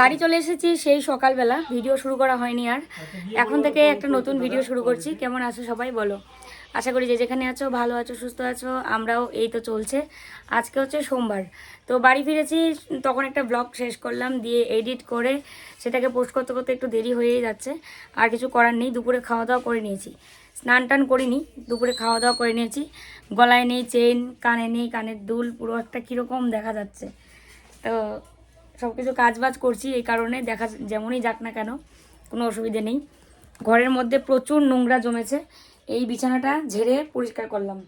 বাড়ি চলে এসেছি সেই সকালবেলা। ভিডিও শুরু করা হয়নি আর। এখন থেকে একটা নতুন ভিডিও শুরু করছি। কেমন আছো সবাই বলো। আশা করি যে যেখানে আছো, ভালো আছো, সুস্থ আছো, আমরাও এই তো চলছে। আজকে হচ্ছে সোমবার। তো বাড়ি ফিরেছি, তখন একটা ব্লগ শেষ করলাম, দিয়ে এডিট করে সেটাকে পোস্ট করতে করতে একটু দেরি হয়েই যাচ্ছে। আর কিছু করার নেই, দুপুরে খাওয়া দাওয়া করে নিয়েছি। স্নান টান করিনি, দুপুরে খাওয়া দাওয়া করে নিয়েছি। গলায় নেই চেন কানে নেই, কানের দুল, পুরো একটা কীরকম দেখা যাচ্ছে। তো সব কিছু কাজ বাজ করছি, এই কারণে দেখা যেমনই যাক না কেন, কোনো অসুবিধে নেই। ঘরের মধ্যে প্রচুর নোংরা জমেছে। এই বিছানাটা ঝেড়ে পরিষ্কার করলাম।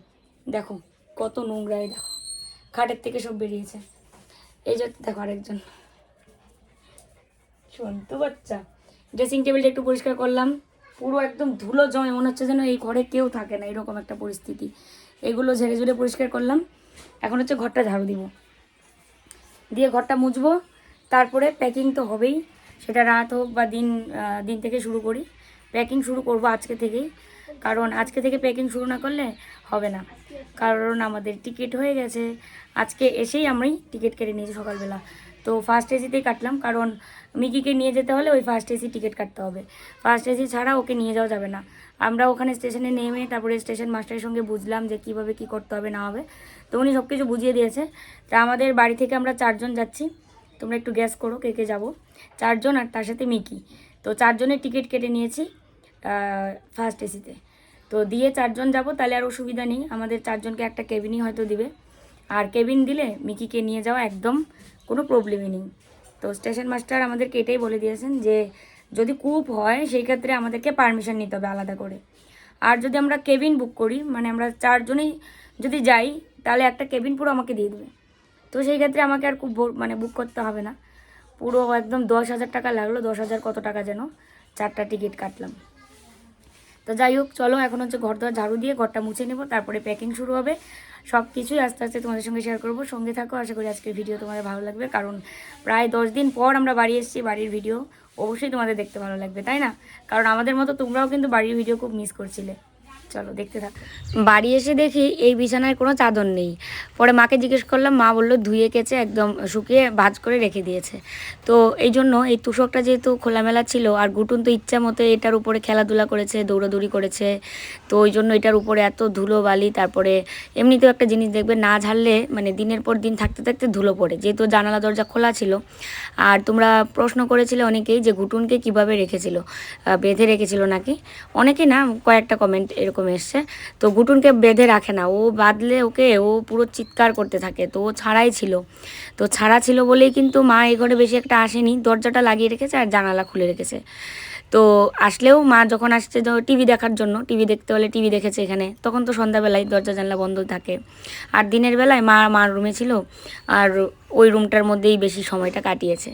দেখো, কত নোংরা এই দেখো। খাটের থেকে সব বেরিয়েছে। এই যে দেখো আরেকজন। সন্তু বাচ্চা। ড্রেসিং টেবিলটা একটু পরিষ্কার করলাম। পুরো একদম ধুলো জমে, মনে হচ্ছে যেন এই ঘরে কেউ থাকে না, এরকম একটা পরিস্থিতি। এগুলো ঝেড়ে ঝুড়ে পরিষ্কার করলাম। এখন হচ্ছে ঘরটা ঝাড়ু দিব। দিয়ে ঘরটা মুছবো। তারপরে প্যাকিং তো হবেই। সেটা রাত হোক বা দিন দিন থেকে শুরু করি। প্যাকিং শুরু করব আজকে থেকেই। কারণ আজকে থেকে প্যাকিং শুরু না করলে হবে না। কারণ আমাদের টিকিট হয়ে গেছে। আজকে এসেই আমি টিকিট কেটে নিয়েছি সকালবেলা। তো ফার্স্ট এসিতেই কাটলাম। কারণ মিকিকে নিয়ে যেতে হলে ওই ফার্স্ট এসি টিকিট কাটতে হবে। ফার্স্ট এসি ছাড়া ওকে নিয়ে যাওয়া যাবে না। আমরা ওখানে স্টেশনে নেমে তারপরে স্টেশন মাস্টারের সঙ্গে বুঝলাম যে কীভাবে কী করতে হবে না হবে। তো উনি সব কিছু বুঝিয়ে দিয়েছে। তা আমাদের বাড়ি থেকে আমরা চারজন যাচ্ছি। তোমরা একটু গ্যাস করো কে কে যাব। চারজন আর তার সাথে মিকি। তো চারজনের টিকিট কেটে নিয়েছি ফার্স্ট এসিতে তো। দিয়ে চারজন যাব, তাহলে আর অসুবিধা নেই। আমাদের চারজনকে একটা কেবিনই হয়তো দিবে। আর কেবিন দিলে মিকিকে নিয়ে যাওয়া একদম কোনো প্রবলেমই নেই। তো স্টেশন মাস্টার আমাদেরকে এটাই বলে দিয়েছেন যে, যদি কূপ হয়, সেই ক্ষেত্রে আমাদেরকে পারমিশন নিতে হবে আলাদা করে। আর যদি আমরা কেবিন বুক করি মানে আমরা চারজনেই যদি যাই, তাহলে একটা কেবিন পুরো আমাকে দিয়ে দেবে। তো সেই ক্ষেত্রে আমাকে আর খুব মানে বুক করতে হবে না। পুরো একদম দশ হাজার টাকা লাগল, দশ হাজার কত টাকা যেন চারটা টিকিট কাটলাম। তো যাই হোক, চলো এখন হচ্ছে ঘর দর ঝাড়ু দিয়ে ঘরটা মুছে নেব, তারপরে প্যাকিং শুরু হবে। সব কিছুই আস্তে আস্তে তোমাদের সঙ্গে শেয়ার করব। সঙ্গে থাকো, আশা করি আজকের ভিডিও তোমাদের ভালো লাগবে। কারণ প্রায় দশ দিন পর আমরা বাড়ি এসেছি, বাড়ির ভিডিও অবশ্যই তোমাদের দেখতে ভালো লাগবে, তাই না? কারণ আমাদের মতো তোমরাও কিন্তু বাড়ির ভিডিও খুব মিস করছিলে। চলো দেখতে থাকো। বাড়ি এসে দেখি এই বিছানায় কোনো চাদর নেই। পরে মাকে জিজ্ঞেস করলাম, মা বলল, ধুয়ে কেচে একদম শুকিয়ে ভাজ করে রেখে দিয়েছে। তো এই জন্য এই তুষকটা যেহেতু খোলামেলা ছিল, আর গুটুন তো ইচ্ছা মতো এটার উপরে খেলাধুলা করেছে, দৌড়াদৌড়ি করেছে, তো ওই জন্য এটার উপরে এত ধুলো বালি, তারপরে এমনিতেও একটা জিনিস দেখবে, না ঝাড়লে মানে দিনের পর দিন থাকতে থাকতে ধুলো পড়ে, যেহেতু জানালা দরজা খোলা ছিল। আর তোমরা প্রশ্ন করেছিলে অনেকেই যে গুটুনকে কীভাবে রেখেছিল বেঁধে রেখেছিল নাকি? অনেকে না, কয়েকটা কমেন্ট এরকম এসছে। তো গুটুনকে বেঁধে রাখে না। ও বাঁধলে ওকে ও পুরো চিৎকার করতে থাকে। তো ও ছাড়াই ছিল। তো ছাড়া ছিল বলেই কিন্তু মা এই ঘরে বেশি একটা আসেনি। দরজাটা লাগিয়ে রেখেছে আর জানালা খুলে রেখেছে। তো আসলেও মা যখন আসছে টিভি দেখার জন্য, টিভি দেখতে হলে টিভি দেখেছে এখানে। তখন তো সন্ধ্যাবেলায় দরজা জানলা বন্ধ থাকে। আর দিনের বেলায় মা, মার রুমে ছিল। আর ওই রুমটার মধ্যেই বেশি সময়টা কাটিয়েছে।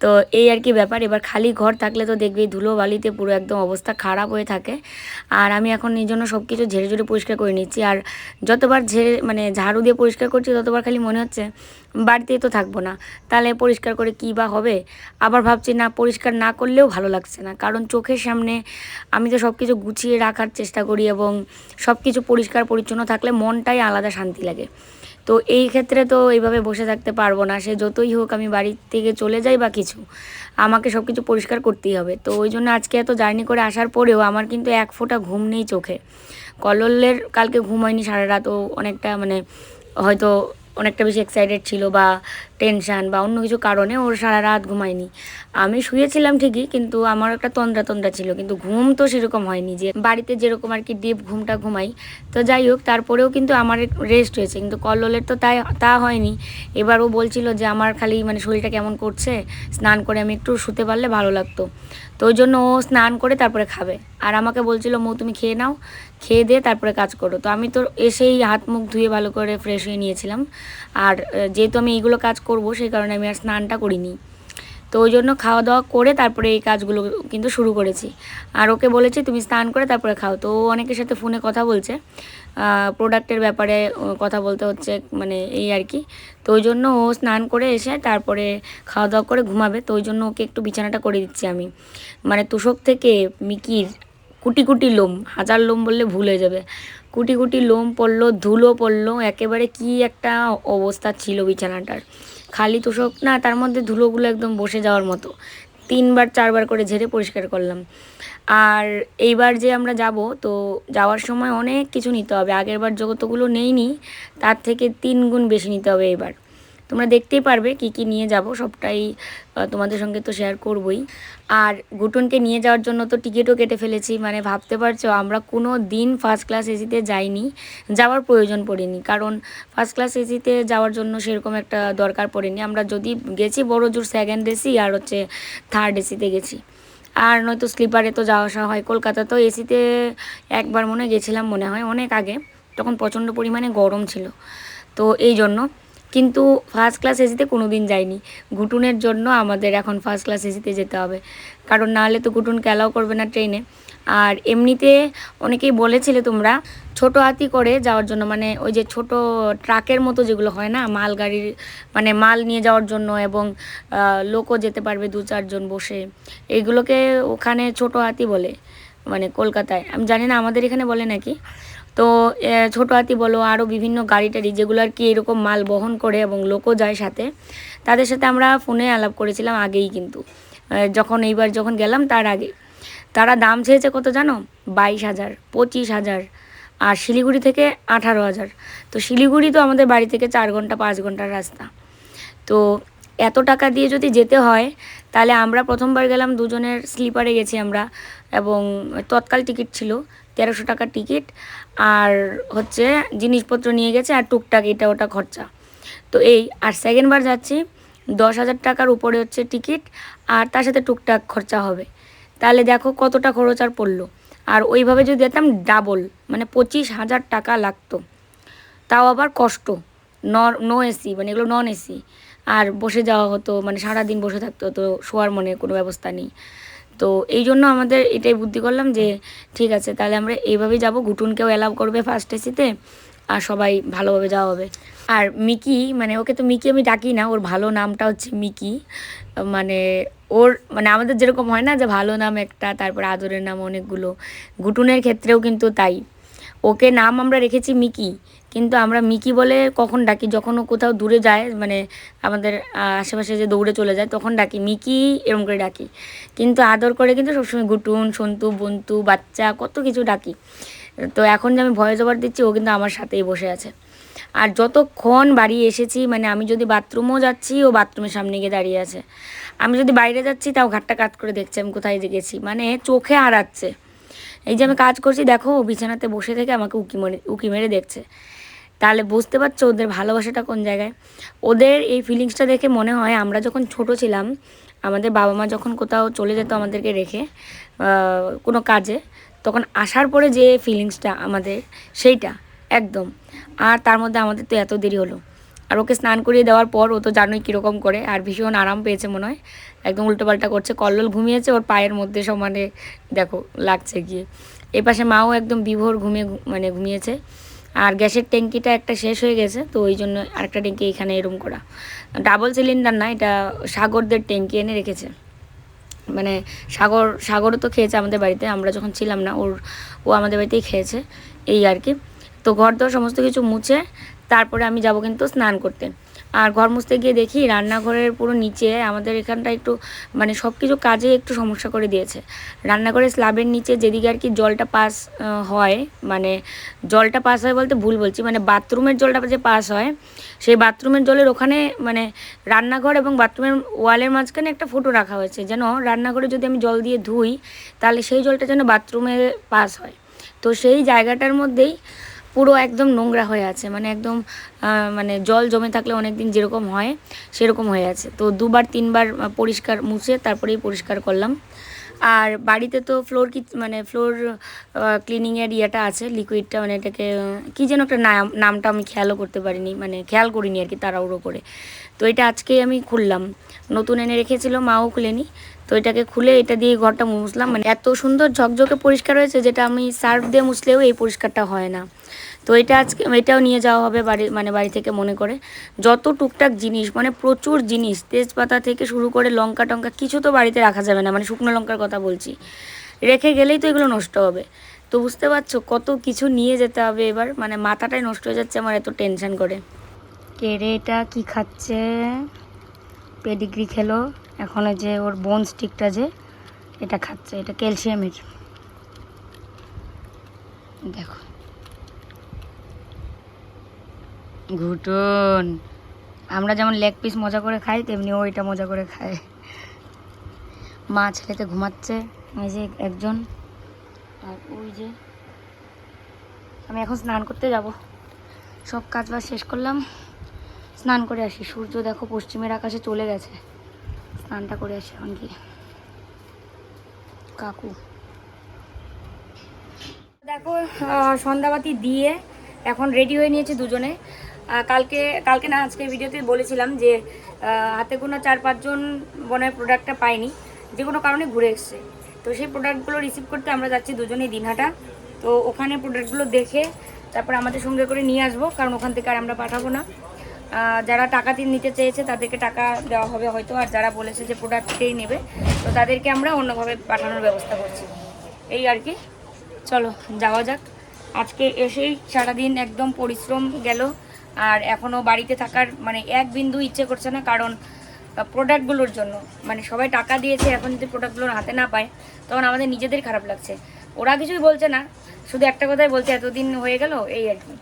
তো এই আর কি ব্যাপার। এবার খালি ঘর থাকলে তো দেখবেই ধুলো বালিতে পুরো একদম অবস্থা খারাপ হয়ে থাকে। আর আমি এখন এই জন্য সব কিছু ঝেড়ে ঝুড়ে পরিষ্কার করে নিচ্ছি। আর যতবার ঝেড়ে মানে ঝাড়ু দিয়ে পরিষ্কার করছি, ততবার খালি মনে হচ্ছে বাড়িতেই তো থাকব না। তাহলে পরিষ্কার করে কী বা হবে? আবার ভাবছি না, পরিষ্কার না করলেও ভালো লাগছে না। কারণ চোখের সামনে আমি তো সব কিছু গুছিয়ে রাখার চেষ্টা করি এবং সব কিছু পরিষ্কার পরিচ্ছন্ন থাকলে মনটাই আলাদা শান্তি লাগে। তো এই ক্ষেত্রে তো এইভাবে বসে থাকতে পারব না। সে যতই হোক আমি বাড়ি থেকে চলে যাই বা কিছু, আমাকে সব কিছু পরিষ্কার করতেই হবে। তো ওই জন্য আজকে এত জার্নি করে আসার পরেও আমার কিন্তু এক ফোঁটা ঘুম নেই চোখে। কললের কালকে ঘুম হয়নি সারা রাত ও অনেকটা মানে হয়তো অনেকটা বেশি এক্সাইটেড ছিল বা টেনশান বা অন্য কিছু কারণে ওর সারা রাত ঘুমায়নি। আমি শুয়েছিলাম ঠিকই, কিন্তু আমার একটা তন্দ্রা তন্দ্রা ছিল, কিন্তু ঘুম তো সেরকম হয়নি যে বাড়িতে যেরকম আর কি ডিপ ঘুমটা ঘুমাই। তো যাই হোক, তারপরেও কিন্তু আমার রেস্ট হয়েছে, কিন্তু কল্লোলের তো তাই, তা হয়নি। এবার ও বলছিল যে আমার খালি মানে শরীরটা কেমন করছে, স্নান করে আমি একটু শুতে পারলে ভালো লাগতো। তো ওই জন্য ও স্নান করে তারপরে খাবে। আর আমাকে বলছিল, মৌ, তুমি খেয়ে নাও, খেয়ে দিয়ে তারপরে কাজ করো। তো আমি তো এসেই হাত মুখ ধুয়ে ভালো করে ফ্রেশ হয়ে নিয়েছিলাম। আর যেহেতু আমি এইগুলো কাজ করব, সেই কারণে আমি আর স্নানটা করিনি। তো ওই জন্য খাওয়া দাওয়া করে তারপরে এই কাজগুলো কিন্তু শুরু করেছি। আর ওকে বলেছি, তুমি স্নান করে তারপরে খাও। তো ও অনেকের সাথে ফোনে কথা বলছে। প্রোডাক্টের ব্যাপারে কথা বলতে হচ্ছে মানে এই আর কি। তো ওই জন্য ও স্নান করে এসে তারপরে খাওয়া দাওয়া করে ঘুমাবে। তো ওই জন্য ওকে একটু বিছানাটা করে দিচ্ছি আমি। মানে তোষক থেকে মিকির কুটি কুটি লোম, হাজার লোম বললে ভুল হয়ে যাবে। কুটি কুটি লোম পড়ল, ধুলো পড়ল, একেবারে কি একটা অবস্থা ছিল বিছানাটার। খালি তোষক, না, তার মধ্যে ধুলোগুলো একদম বসে যাওয়ার মতো। তিনবার, চারবার করে ঝেড়ে পরিষ্কার করলাম। আর এইবার যে আমরা যাব, তো যাওয়ার সময় অনেক কিছু নিতে হবে। আগেরবার নেই নি তার থেকে তিন গুণ বেশি নিতে হবে এবার তোমরা দেখতেই পারবে কি কি নিয়ে যাব, সবটাই তোমাদের সঙ্গে তো শেয়ার করবই। আর গুটুনকে নিয়ে যাওয়ার জন্য তো টিকিটও কেটে ফেলেছি মানে ভাবতে পারছ, আমরা কোনো দিন ফার্স্ট ক্লাস এসিতে যাইনি, যাওয়ার প্রয়োজন পড়েনি। কারণ ফার্স্ট ক্লাস এসিতে যাওয়ার জন্য সেরকম একটা দরকার পড়েনি। আমরা যদি গেছি বড় জোর সেকেন্ড এসি আর হচ্ছে থার্ড এসিতে গেছি। আর নয়তো স্লিপারে তো যাওয়া আসা হয়। কলকাতা তো এসিতে একবার মনে গেছিলাম মনে হয়, অনেক আগে। তখন প্রচণ্ড পরিমাণে গরম ছিল। তো এই জন্য কিন্তু ফার্স্ট ক্লাস এসিতে কোনো দিন যাইনি। ঘুটুনের জন্য আমাদের এখন ফার্স্ট ক্লাস এসিতে যেতে হবে। কারণ নাহলে তো ঘুটুনকে অ্যালাউ করবে না ট্রেনে আর এমনিতে অনেকেই বলেছিলে তোমরা, ছোট হাতি করে যাওয়ার জন্য মানে ওই যে ছোট ট্রাকের মতো যেগুলো হয় না মাল গাড়ির মানে মাল নিয়ে যাওয়ার জন্য এবং লোকও যেতে পারবে দু চারজন বসে। এগুলোকে ওখানে ছোট হাতি বলে মানে কলকাতায়। আমি জানি না, আমাদের এখানে বলে নাকি? তো ছোট হাতি বলো আরও বিভিন্ন গাড়ি টাড়ি যেগুলো আর কি এরকম মাল বহন করে এবং লোকও যায় সাথে, তাদের সাথে আমরা ফোনে আলাপ করেছিলাম আগেই কিন্তু। যখন এইবার যখন গেলাম তার আগে। তারা দাম চেয়েছে কত জানো? বাইশ হাজার, পঁচিশ হাজার আর শিলিগুড়ি থেকে আঠারো হাজার। তো শিলিগুড়ি তো আমাদের বাড়ি থেকে চার ঘণ্টা, পাঁচ ঘণ্টার রাস্তা। তো এত টাকা দিয়ে যদি যেতে হয়, তাহলে আমরা প্রথমবার গেলাম দুজনের স্লিপারে গেছি আমরা এবং তৎকাল টিকিট ছিল, তেরোশো টাকার টিকিট আর হচ্ছে জিনিসপত্র নিয়ে গেছে আর টুকটাক এটা ওটা খরচা। তো এই, আর সেকেন্ডবার যাচ্ছি, দশ হাজার টাকার উপরে হচ্ছে টিকিট আর তার সাথে টুকটাক খরচা হবে। তাহলে দেখো কতটা খরচ আর পড়ল। আর ওইভাবে যদি যেতাম ডাবল মানে পঁচিশ হাজার টাকা লাগতো। তাও আবার কষ্ট। নর নো এসি মানে এগুলো নন এসি আর বসে যাওয়া হতো মানে সারাদিন বসে থাকতে হতো, শোয়ার মনে কোনো ব্যবস্থা নেই। তো এই জন্য আমাদের এটাই বুদ্ধি করলাম যে, ঠিক আছে, তাহলে আমরা এইভাবেই যাব। ঘুটুনকেও অ্যালাউ করবে ফার্স্ট এসিতে আর সবাই ভালোভাবে যাওয়া হবে। আর মিকি মানে ওকে তো মিকি আমি ডাকি না, ওর ভালো নামটা হচ্ছে মিকি। মানে ওর মানে আমাদের যেরকম হয় না যে ভালো নাম একটা, তারপর আদরের নাম অনেকগুলো। ঘুটুনের ক্ষেত্রেও কিন্তু তাই। ওকে নাম আমরা রেখেছি মিকি। কিন্তু আমরা মিকি বলে কখন ডাকি, যখন ও কোথাও দূরে যায় মানে আমাদের আশেপাশে যে দৌড়ে চলে যায়, তখন ডাকি, মিকি এরম করে ডাকি। কিন্তু আদর করে কিন্তু সবসময় গুটুন, সন্তু, বন্তু, বাচ্চা, কত কিছু ডাকি। তো এখন যে আমি ভয়েস ওভার দিচ্ছি, ও কিন্তু আমার সাথেই বসে আছে। আর যতক্ষণ বাড়ি এসেছি মানে আমি যদি বাথরুমও যাচ্ছি, ও বাথরুমের সামনে গিয়ে দাঁড়িয়ে আছে। আমি যদি বাইরে যাচ্ছি, তাও ঘাটটা কাট করে দেখছি, আমি কোথায় গেছি। মানে চোখে হারাচ্ছে। এই যে আমি কাজ করছি, দেখো বিছানাতে বসে থেকে আমাকে উকি মেরে উকি মেরে দেখছে। তাহলে বুঝতে পারছ ওদের ভালোবাসাটা কোন জায়গায়? ওদের এই ফিলিংসটা দেখে মনে হয় আমরা যখন ছোট ছিলাম, আমাদের বাবা মা যখন কোথাও চলে যেত আমাদেরকে রেখে কোনো কাজে, তখন আসার পরে যে ফিলিংসটা আমাদের, সেইটা, একদম। আর তার মধ্যে আমাদের তো এত দেরি হলো। আর ওকে স্নান করিয়ে দেওয়ার পর ও তো জানোই কীরকম করে, আর ভীষণ আরাম পেয়েছে মনে হয়। একদম উল্টোপাল্টা করছে, কল্লোল ঘুমিয়েছে, ওর পায়ের মধ্যে সমানে দেখো লাগছে গিয়ে। এ পাশে মাও একদম বিভোর ঘুমিয়ে মানে ঘুমিয়েছে। আর গ্যাসের ট্যাঙ্কিটা একটা শেষ হয়ে গেছে, তো ওই জন্য আরেকটা ট্যাঙ্কি এখানে এরম করা। ডাবল সিলিন্ডার না, এটা সাগরদের ট্যাঙ্কি এনে রেখেছে। মানে সাগর, সাগরও তো খেয়েছে আমাদের বাড়িতে, আমরা যখন ছিলাম না, ওর, ও আমাদের বাড়িতেই খেয়েছে, এই আর কি। তো ঘর দর সমস্ত কিছু মুছে, তারপরে আমি যাব কিন্তু স্নান করতে। আর ঘর মুছতে গিয়ে দেখি রান্নাঘরের পুরো নিচে আমাদের এখানটা একটু মানে সব কিছু কাজে একটু সমস্যা করে দিয়েছে। রান্নাঘরের স্ল্যাবের নিচে যেদিকে আর কি জলটা পাস হয় মানে জলটা পাস হয় বলতে ভুল বলছি মানে বাথরুমের জলটা যে পাস হয়, সেই বাথরুমের জলের ওখানে মানে রান্নাঘর এবং বাথরুমের ওয়ালের মাঝখানে একটা ফোটো রাখা হয়েছে, যেন রান্নাঘরে যদি আমি জল দিয়ে ধুই, তাহলে সেই জলটা যেন বাথরুমে পাস হয়। তো সেই জায়গাটার মধ্যেই পুরো একদম নোংরা হয়ে আছে। মানে একদম মানে জল জমে থাকলে অনেক দিন যেরকম হয়, সেরকম হয়ে আছে। তো দুবার, তিনবার পরিষ্কার মুছে তারপরেই পরিষ্কার করলাম। আর বাড়িতে তো ফ্লোর কি মানে ফ্লোর ক্লিনিংয়ের ইয়েটা আছে লিকুইডটা মানে এটাকে, কী যেন একটা নাম, নামটা আমি খেয়ালও করতে পারিনি মানে খেয়াল করিনি আর কি তাড়াহুড়ো করে। তো এটা আজকেই আমি খুললাম। নতুন এনে রেখেছিল, মাও খুলেনি। তো এটাকে খুলে এটা দিয়ে ঘরটা মুছলাম। মানে এত সুন্দর ঝকঝকে পরিষ্কার হয়েছে, যেটা আমি সার্ফ দিয়ে মুছলেও এই পরিষ্কারটা হয় না। তো এটা আজকে, এটাও নিয়ে যাওয়া হবে বাড়ি মানে বাড়ি থেকে মনে করে। যত টুকটাক জিনিস মানে প্রচুর জিনিস, তেজপাতা থেকে শুরু করে লঙ্কা টঙ্কা, কিছু তো বাড়িতে রাখা যাবে না মানে শুকনো লঙ্কার কথা বলছি। রেখে গেলেই তো এগুলো নষ্ট হবে। তো বুঝতে পারছ, কত কিছু নিয়ে যেতে হবে এবার মানে মাথাটাই নষ্ট হয়ে যাচ্ছে, আমার এত টেনশন করে। কে রে এটা কি খাচ্ছে? পেডিগ্রি খেলো, এখন যে ওর বোন স্টিকটা যে, এটা খাচ্ছে, এটা ক্যালসিয়ামের দেখো। ঘুটন। আমরা যেমন লেগ পিস মজা করে খাই, তেমনি ওইটা মজা করে খায়। মা ছেলেতে ঘুমাচ্ছে, এই যে একজন। আর ওই যে আমি এখন স্নান করতে যাব। সব কাজ বাজ শেষ করলাম। স্নান করে আসি। সূর্য দেখো পশ্চিমের আকাশে চলে গেছে। স্নানটা করে আসি এখন কি কাকু। দেখো সন্ধ্যাবাতি দিয়ে এখন রেডি হয়ে নিয়েছি দুজনে। কালকে কালকে না, আজকে ভিডিওতে বলেছিলাম যে হাতে গোনা চার পাঁচজন বোনের প্রোডাক্টটা পাইনি, যে কোনো কারণে ঘুরে এসছে। তো সেই প্রোডাক্টগুলো রিসিভ করতে আমরা যাচ্ছি দুজনেই দিনহাটা। তো ওখানে প্রোডাক্টগুলো দেখে তারপর আমাদের সঙ্গে করে নিয়ে আসব, কারণ ওখান থেকে আর আমরা পাঠাবো না। যারা টাকা দিয়ে নিতে চেয়েছে, তাদেরকে টাকা দেওয়া হবে হয়তো, আর যারা বলেছে যে প্রোডাক্টটাই নেবে, তো তাদেরকে আমরা অন্যভাবে পাঠানোর ব্যবস্থা করছি। এই আর কি। চলো, যাওয়া যাক। আজকে এসেই সারাদিন একদম পরিশ্রম গেল। আর এখনও বাড়িতে থাকার মানে এক বিন্দু ইচ্ছে করছে না কারণ প্রোডাক্টগুলোর জন্য। মানে সবাই টাকা দিয়েছে এখন যদি প্রোডাক্টগুলো হাতে না পায় তখন আমাদের নিজেদের খারাপ লাগছে। ওরা কিছুই বলছে না শুধু একটা কথাই বলছে এতদিন হয়ে গেল এই আর কি।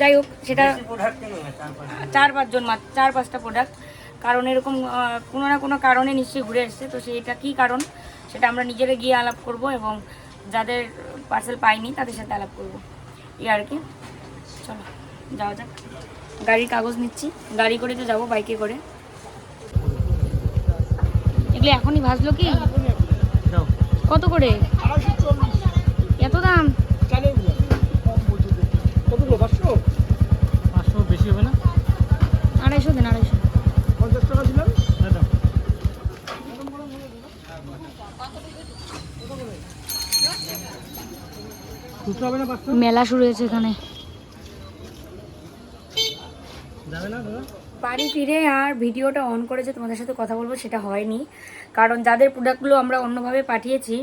যাই হোক সেটা চার পাঁচজন মাত্র চার পাঁচটা প্রোডাক্ট কারণ এরকম কোনো না কোনো কারণে নিশ্চয়ই ঘুরে এসছে তো সেইটা কী কারণ সেটা আমরা নিজেরা গিয়ে আলাপ করব এবং যাদের পার্সেল পাইনি তাদের সাথে আলাপ করব। এই আর কি চলো। যাওয়া যাক। গাড়ির কাগজ নিচ্ছি। গাড়ি করে তো যাব বাইকে করে। এগুলো এখনই ভাজলো কি? কত করে? এত দাম? পাঁচশো বেশি হবে না? আড়াইশো দেন আড়াইশো। পঞ্চাশ টাকা দিলাম। মেলা শুরু হয়েছে এখানে। বাড়ি ফিরে আর ভিডিওটা অন করে যে তোমাদের সাথে কথা বলব সেটা হয়নি। কারণ যাদের প্রোডাক্টগুলো আমরা অন্যভাবে পাঠিয়েছি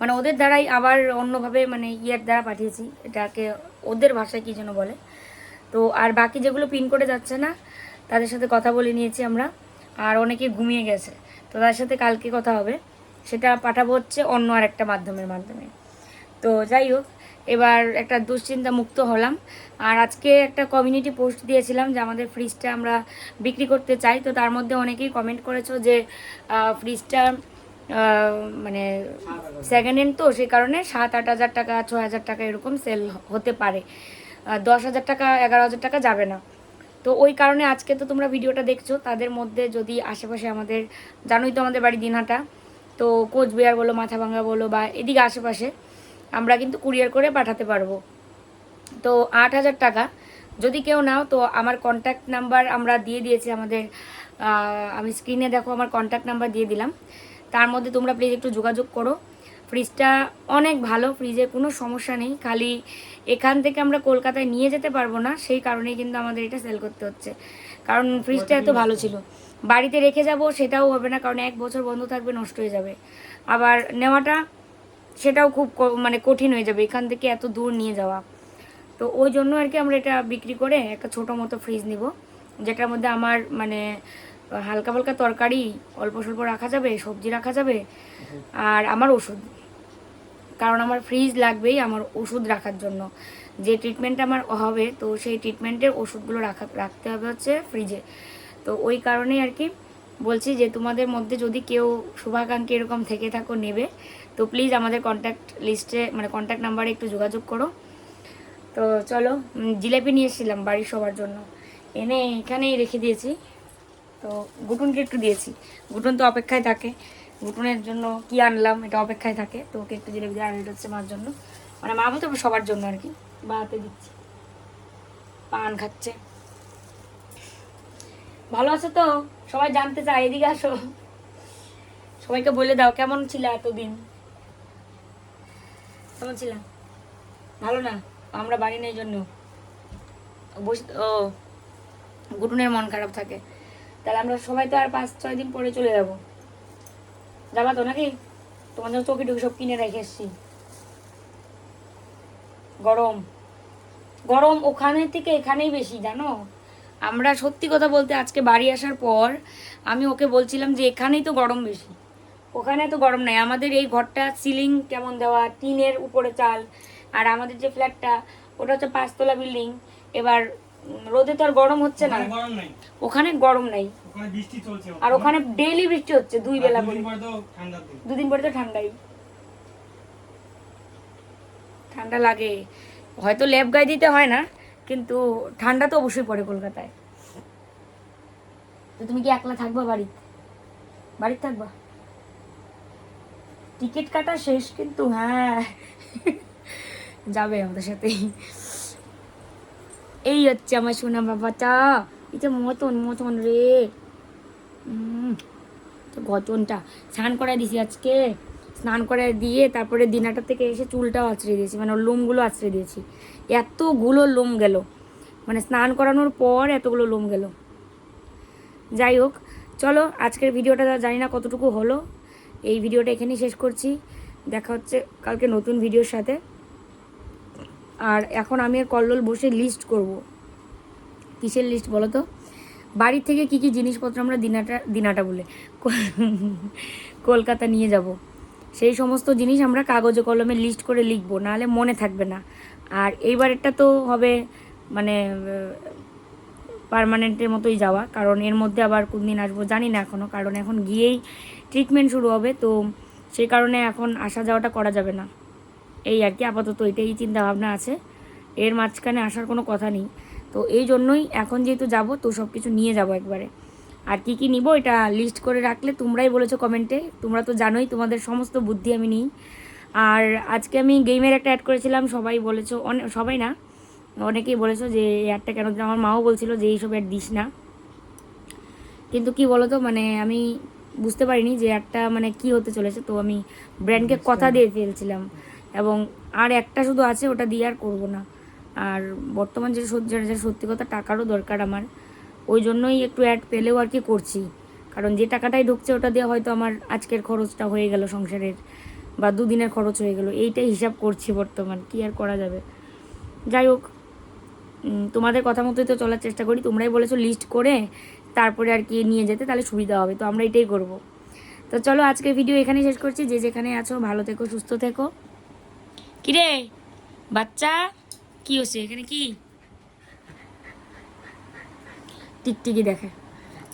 মানে ওদের দ্বারাই আবার অন্যভাবে মানে ইয়ের দ্বারা পাঠিয়েছি, এটাকে ওদের ভাষায় কী যেন বলে। তো আর বাকি যেগুলো পিন করে যাচ্ছে না, তাদের সাথে কথা বলে নিয়েছি আমরা, আর অনেকে ঘুমিয়ে গেছে। তো তাদের সাথে কালকে কথা হবে, সেটা পাঠাবো হচ্ছে অন্য আর একটা মাধ্যমের মাধ্যমে। তো যাই হোক এবার একটা দুশ্চিন্তা মুক্ত হলাম। আর আজকে একটা কমিউনিটি পোস্ট দিয়েছিলাম যে আমাদের ফ্রিজটা আমরা বিক্রি করতে চাই। তো তার মধ্যে অনেকেই কমেন্ট করেছ যে ফ্রিজটা মানে সেকেন্ড হ্যান্ড তো সেই কারণে সাত আট হাজার টাকা ছ হাজার টাকা এরকম সেল হতে পারে। দশ হাজার টাকা, এগারো হাজার টাকা যাবে না। তো ওই কারণে আজকে তো তোমরা ভিডিওটা দেখছ। তাদের মধ্যে যদি আশেপাশে আমাদের, জানোই তো আমাদের বাড়ি দিনহাটা। তো কোচবিহার বলো, মাথাভাঙ্গা বলো বা এদিকে আশেপাশে আমরা কিন্তু কুরিয়ার করে পাঠাতে পারব। তো আট হাজার টাকা। যদি কেউ নাও, তো আমার কন্ট্যাক্ট নাম্বার আমরা দিয়ে দিয়েছি আমাদের আমি স্ক্রিনে দেখো আমার কন্ট্যাক্ট নাম্বার দিয়ে দিলাম। তার মধ্যে তোমরা প্লিজ একটু যোগাযোগ করো। ফ্রিজটা অনেক ভালো ফ্রিজে কোনো সমস্যা নেই। খালি এখান থেকে আমরা কলকাতায় নিয়ে যেতে পারব না, সেই কারণেই কিন্তু আমাদের এটা সেল করতে হচ্ছে। কারণ ফ্রিজটা এত ভালো ছিল। বাড়িতে রেখে যাব সেটাও হবে না, কারণ এক বছর বন্ধ থাকবে, নষ্ট হয়ে যাবে। আবার নেওয়াটা সেটাও খুব মানে কঠিন হয়ে যাবে, এখান থেকে এত দূর নিয়ে যাওয়া। তো ওই জন্য আর কি আমরা এটা বিক্রি করে একটা ছোটো মতো ফ্রিজ নিব, যেটার মধ্যে আমার মানে হালকা ফালকা তরকারি অল্প স্বল্প রাখা যাবে, সবজি রাখা যাবে, আর আমার ওষুধ। কারণ আমার ফ্রিজ লাগবেই আমার ওষুধ রাখার জন্য। যে ট্রিটমেন্ট আমার হবে, তো সেই ট্রিটমেন্টের ওষুধগুলো রাখা, রাখতে হবে হচ্ছে ফ্রিজে তো ওই কারণেই আর কি বলছি যে, তোমাদের মধ্যে যদি কেউ শুভাকাঙ্ক্ষী এরকম থেকে থাকো, নেবে তো প্লিজ আমাদের কন্ট্যাক্ট লিস্টে মানে কন্ট্যাক্ট নাম্বারে একটু যোগাযোগ করো। তো চলো জিলেপি নিয়ে এসেছিলাম বাড়ির সবার জন্য। এনে এখানেই রেখে দিয়েছি। তো গুটুনকে একটু দিয়েছি। গুটুন তো অপেক্ষায় থাকে। গুটুনের জন্য কি আনলাম এটা অপেক্ষায় থাকে। তো ওকে একটু জিলেপি দিয়ে এটা হচ্ছে মার জন্য। মানে মা বলতে সবার জন্য আর কি। বা হাতে দিচ্ছি। পান খাচ্ছে। ভালো আছো তো? সবাই জানতে চায়। এদিকে আসো। সবাইকে বলে দাও, কেমন ছিল এতদিন? কেমন ছিলাম ভালো না? আমরা বাড়ি নেই জন্য। ও গুটুনের মন খারাপ থাকে। তাহলে আমরা সবাই তো আর পাঁচ, ছয় দিন পরে চলে যাব। যাবা তো নাকি? তোমাদের চৌকি টুকি সব কিনে রেখে এসছি। গরম। গরম ওখানে থেকে এখানেই বেশি, জানো? আমরা সত্যি কথা বলতে আজকে বাড়ি আসার পর আমি ওকে বলছিলাম যে এখানেই তো গরম বেশি। ওখানে তো গরম নাই। আমাদের এই ঘরটা সিলিং কেমন দেওয়া? টিনের উপরে চাল। আর আমাদের যে ফ্ল্যাটটা ওটা হচ্ছে পাঁচতলা বিল্ডিং এবার রোদে তো আর গরম হচ্ছে না। ওখানে গরম নাই। আর ওখানে ডেইলি বৃষ্টি হচ্ছে দুই বেলা করে দুদিন পরে তো দুদিন পরে তো ঠান্ডাই। ঠান্ডা লাগে। হয়তো লেপ গায়ে দিতে হয় না কিন্তু ঠান্ডা তো অবশ্যই পড়ে কলকাতায়। তো তুমি কি একলা থাকবা বাড়িতে? বাড়িতে থাকবা? টিকিট কাটা শেষ, কিন্তু হ্যাঁ যাবে আমাদের সাথেই। এই হচ্ছে আমার সোনা বাবাটা। এটা মতন মতন রে। গতনটা স্নান করাই দিছি আজকে। স্নান করে দিয়ে তারপরে দিনাটা থেকে এসে চুলটাও আছড়ে দিয়েছি মানে ওর লোমগুলো আছড়ে দিয়েছি। এতগুলো লোম গেল। মানে স্নান করানোর পর এতগুলো লোম গেল। যাই হোক, চলো আজকের ভিডিওটা জানি না কতটুকু হলো। এই ভিডিওটা এখানেই শেষ করছি। দেখা হচ্ছে কালকে নতুন ভিডিওর সাথে। আর এখন আমি আর কল্লোল বসে লিস্ট করব। কিসের লিস্ট বলো তো? বাড়ি থেকে কি কি জিনিসপত্র আমরা দিনাটা দিনাটা বলে কলকাতা নিয়ে যাব। সেই সমস্ত জিনিস আমরা কাগজে কলমে লিস্ট করে লিখব, নাহলে মনে থাকবে না। আর এইবারেরটা তো হবে মানে পার্মানেন্টের মতোই যাওয়া। কারণ এর মধ্যে আবার কোন দিন আসব জানি না এখনও কারণ এখন গিয়েই ট্রিটমেন্ট শুরু হবে, তো সেই কারণে এখন আসা যাওয়াটা করা যাবে না। এই আর কি, আপাতত এটাই চিন্তা ভাবনা আছে। এর মাঝখানে আসার কোনো কথা নেই। তো এই জন্যই এখন যেহেতু যাব, তো সব কিছু নিয়ে যাব একবারে। আর কি কি নিব এটা লিস্ট করে রাখলে তোমরাই বলেছ কমেন্টে তোমরা তো জানোই, তোমাদের সমস্ত বুদ্ধি আমি নিই। আর আজকে আমি গেমের একটা অ্যাড করেছিলাম, সবাই বলেছ অনেক সবাই না, অনেকেই বলেছ যে এই অ্যাডটা কেন, আমার মাও বলছিল যে এইসব অ্যাড দিস না। কিন্তু কি বলতো মানে আমি বুঝতে পারিনি যে একটা মানে কি হতে চলেছে। তো আমি ব্র্যান্ডকে কথা দিয়ে ফেলছিলাম। এবং আর একটা শুধু আছে ওটা দিয়ে আর করব না। আর বর্তমান যেটা সত্যি যেটা সত্যি কথা টাকারও দরকার আমার ওই জন্যই একটু অ্যাড পেলেও আর কি করছি। কারণ যে টাকাটাই ঢুকছে ওটা দিয়ে হয়তো আমার আজকের খরচটা হয়ে গেল সংসারের বা দুদিনের খরচ হয়ে গেল। এইটাই হিসাব করছি বর্তমান কি আর করা যাবে। যাই হোক তোমাদের কথা মতোই তো চলার চেষ্টা করি। তোমরাই বলেছ লিস্ট করে তারপরে আর কি নিয়ে যেতে তাহলে সুবিধা হবে, তো আমরা এটাই করব। তো চলো আজকের ভিডিও এখানে শেষ করছি, যে যেখানে আছো ভালো থেকো, সুস্থ থেকো। কিরে, বাচ্চা, কি হচ্ছে এখানে কি? টিকটিকি দেখে।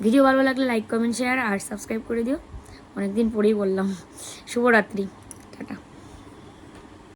ভিডিও ভালো লাগলে লাইক কমেন্ট শেয়ার আর সাবস্ক্রাইব করে দিও। অনেকদিন পরেই বললাম। শুভরাত্রি, টাটা।